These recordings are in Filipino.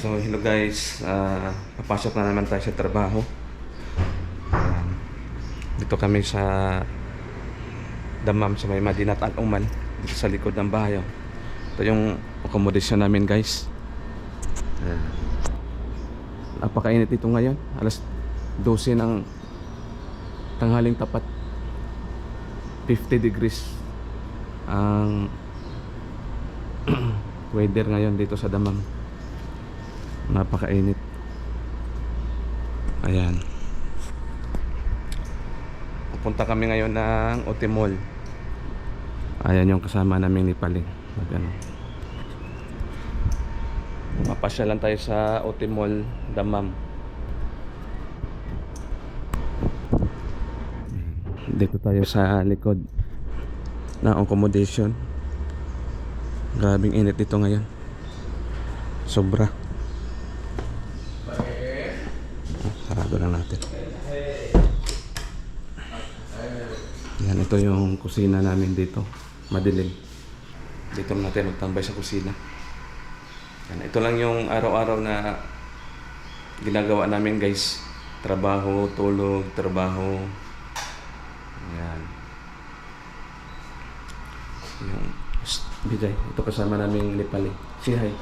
So, hello guys. Ah, papasok na naman tayo sa trabaho. Ayan. Dito kami sa Damam sa may Madinat Al Uman. Dito sa likod ng bahay. oh. Ito yung accommodation namin guys. Ayan. Napakainit ito ngayon. Alas 12 ng tanghaling tapat. 50 degrees ang weather ngayon dito sa Damam. Napakainit. Ayan. Pupunta kami ngayon ng Otimol. Ayan yung kasama namin ni Paling. Mag ano. Mapasya lang tayo sa Otimol, Damam. Dito tayo sa likod ng accommodation. Grabing init dito ngayon. Sobra. Ah, Sarado lang natin. Yan, ito yung kusina namin dito. Madilim. Dito na natin magtambay sa kusina. Yan, ito lang yung araw-araw na ginagawa namin guys. Trabaho, tulog, trabaho. Yan. Yung Shh, Bijay, ito kasama namin Nepali. Si hi.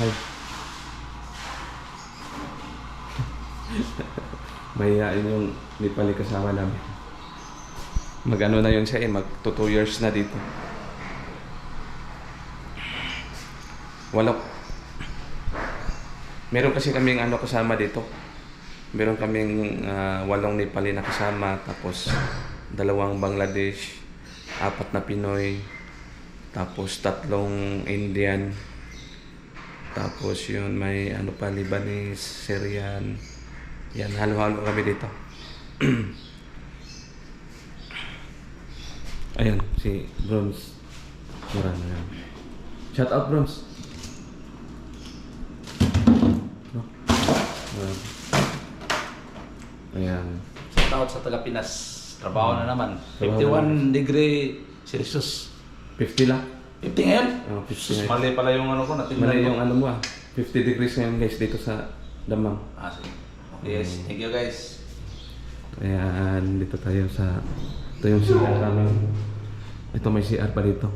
Hi. Mahihain yung Nepali kasama namin. Mag-ano na yun siya eh, mag 2 years na dito. Walo. Meron kasi kaming ano kasama dito. Meron kaming ah, walong Nepali na kasama, tapos dalawang Bangladesh, apat na Pinoy, tapos tatlong Indian, tapos yun may ano pa Lebanese, Syrian. Yan, halo-halo kami dito. Ayan, si Bronze. Murano yan. Shout out, Bronze. No? Ayan. Shout out sa taga Pinas. Trabaho na naman. Trabaho 51 degree Celsius. 50 lang. 50 ngayon? Oh, 50 Sus, ngayon. mali pala yung ano ko. Natingnan Mali yung ano mo ah. 50 degrees ngayon guys dito sa Damang. Ah, sige. Guys. Thank you guys. Ayan, dito tayo sa... Ito yung CR namin. Ito may CR pa dito.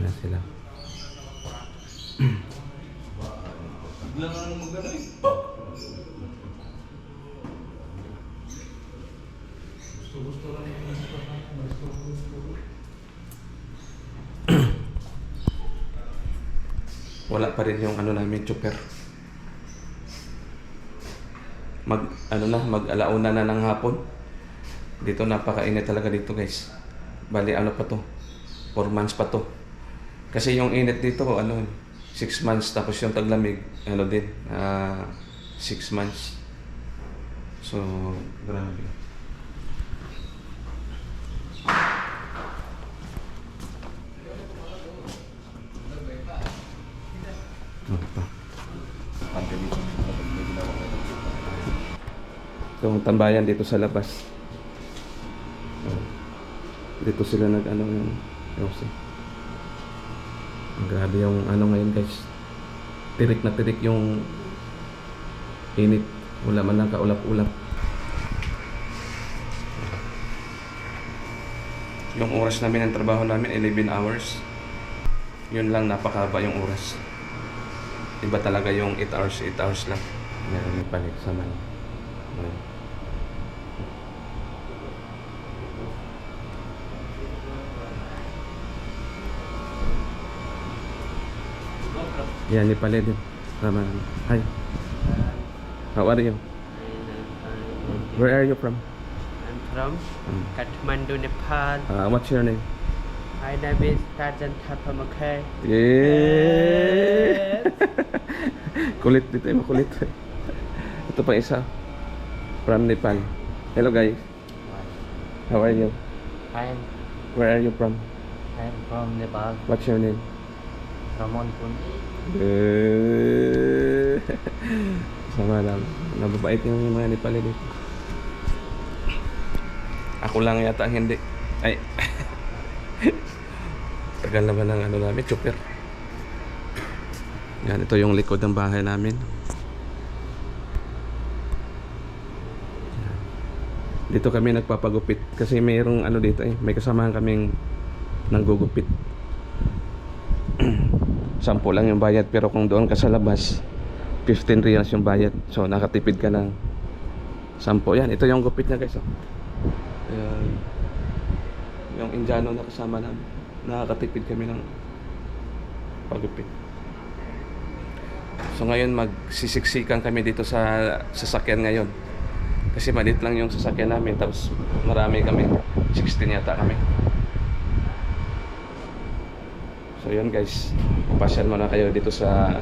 Ayan sila. Ano magano eh. Wala pa rin yung ano namin, chopper. Mag, ano na, mag alauna na ng hapon. Dito napakainit talaga dito guys. Bali ano pa to? 4 months pa to. Kasi yung init dito, ano, 6 months tapos yung taglamig, ano din, 6 months. So, grabe. Ano pa? Ante dito. May ginawa ko. Itong tambayan dito sa labas. Dito sila nag ano yung. Ang grabe yung ano ngayon guys. Tirik na tirik yung init. Wala man lang kaulap-ulap. Yung oras namin ng trabaho namin, 11 hours. Yun lang, napakaba yung oras. Iba talaga yung 8 hours, 8 hours lang. Meron yung palit sa man. Ayun. Yan, ni Palit yun. Tama. Hi. How are you? Where are you from? I'm from Mm. Kathmandu, Nepal. Uh, what's your name? My name is Rajan Thapamakai. Yeah! kulit dito eh, makulit. Ito pa isa. From Nepal. Hello guys. How are you? I'm, Where are you from? I'm from Nepal, What's your name? Ramonpur. Eh, Sama lang. Nababait yung mga Nepali dito. Ako lang yata ang hindi. Ay. Tagal naman ng ano namin, chopper. Yan, ito yung likod ng bahay namin. Dito kami nagpapagupit kasi mayroong ano dito eh, may kasamahan kaming nanggugupit. Sampo lang yung bayad pero kung doon ka sa labas, 15 reals yung bayad. So nakatipid ka ng 10. Yan, ito yung gupit niya guys. Oh. Ayan. Yung Indiano na kasama namin. Nakakatipid kami ng pagupit. So ngayon magsisiksikan kami dito sa sasakyan ngayon. Kasi malit lang yung sasakyan namin tapos marami kami. 16 yata kami. So yun guys, papasyal muna kayo dito sa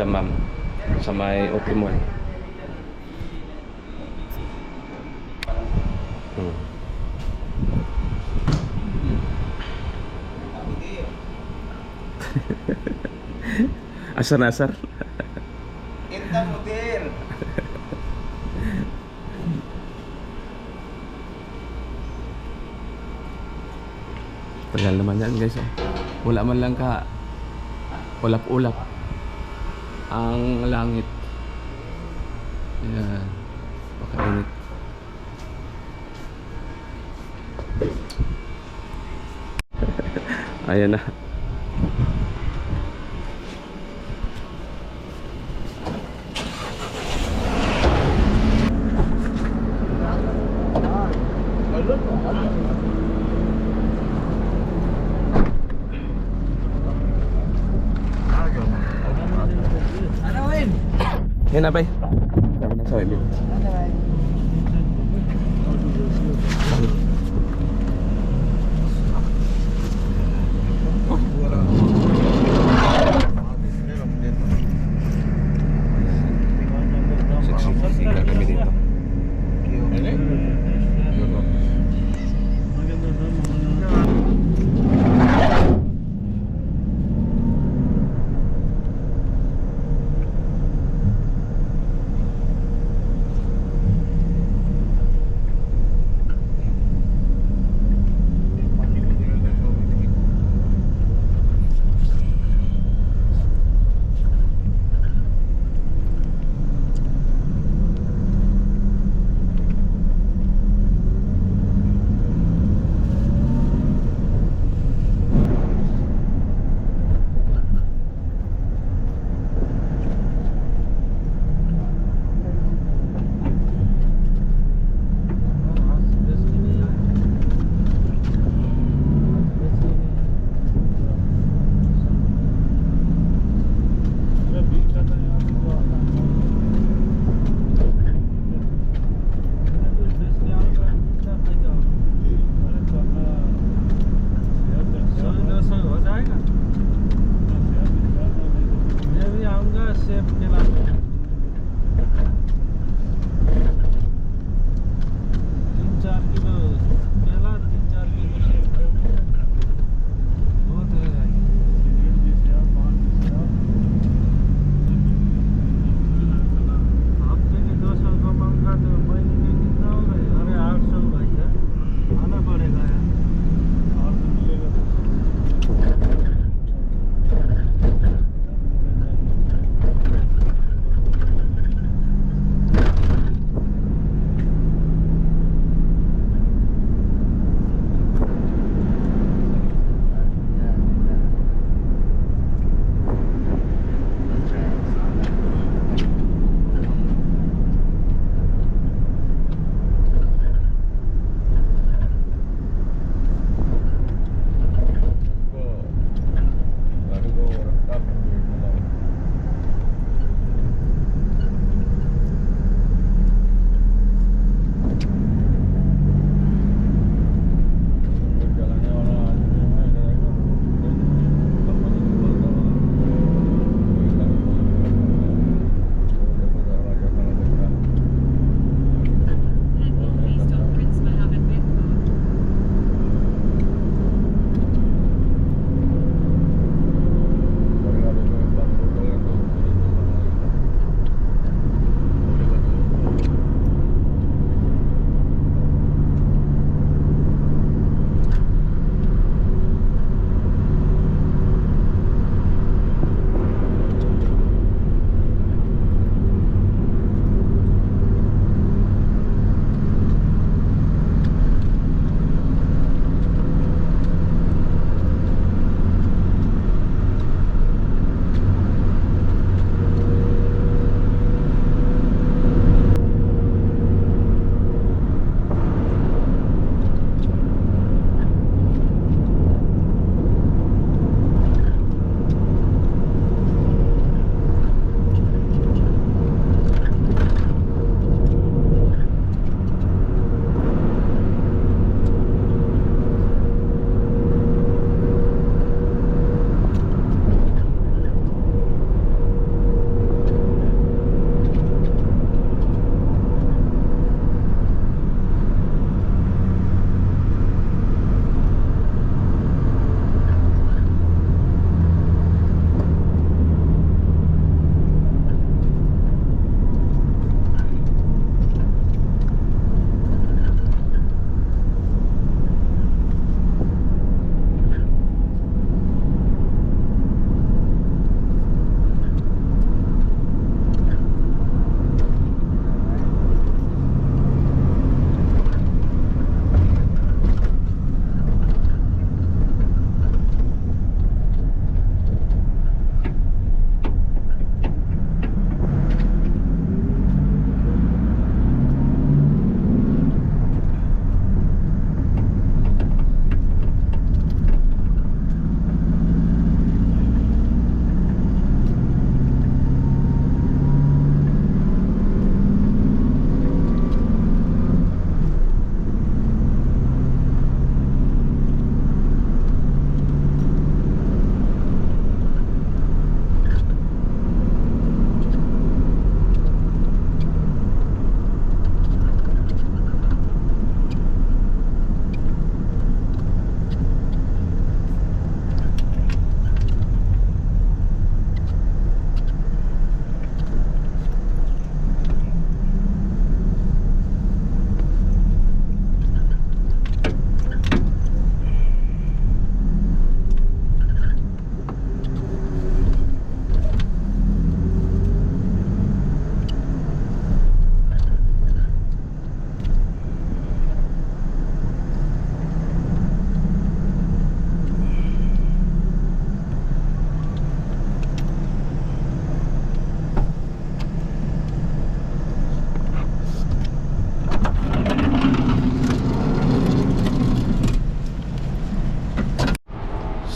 Damam sa may OP Mall. Hmm. asar na asar. Inta mutir! Tagal naman yan guys. Oh. Wala man lang ka ulap-ulap ang langit. Ayan. Makainit. Ayan na. Yan na bay. Dami na sa webin. Siksika Joseph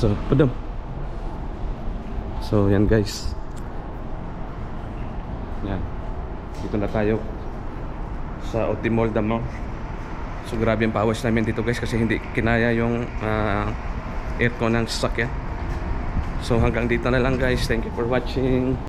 So, padam. So, yan guys. Yan. Dito na tayo sa Otimol Damo. So, grabe yung pawas namin dito guys kasi hindi kinaya yung ah, aircon ng sasakyan. So, hanggang dito na lang guys. Thank you for watching.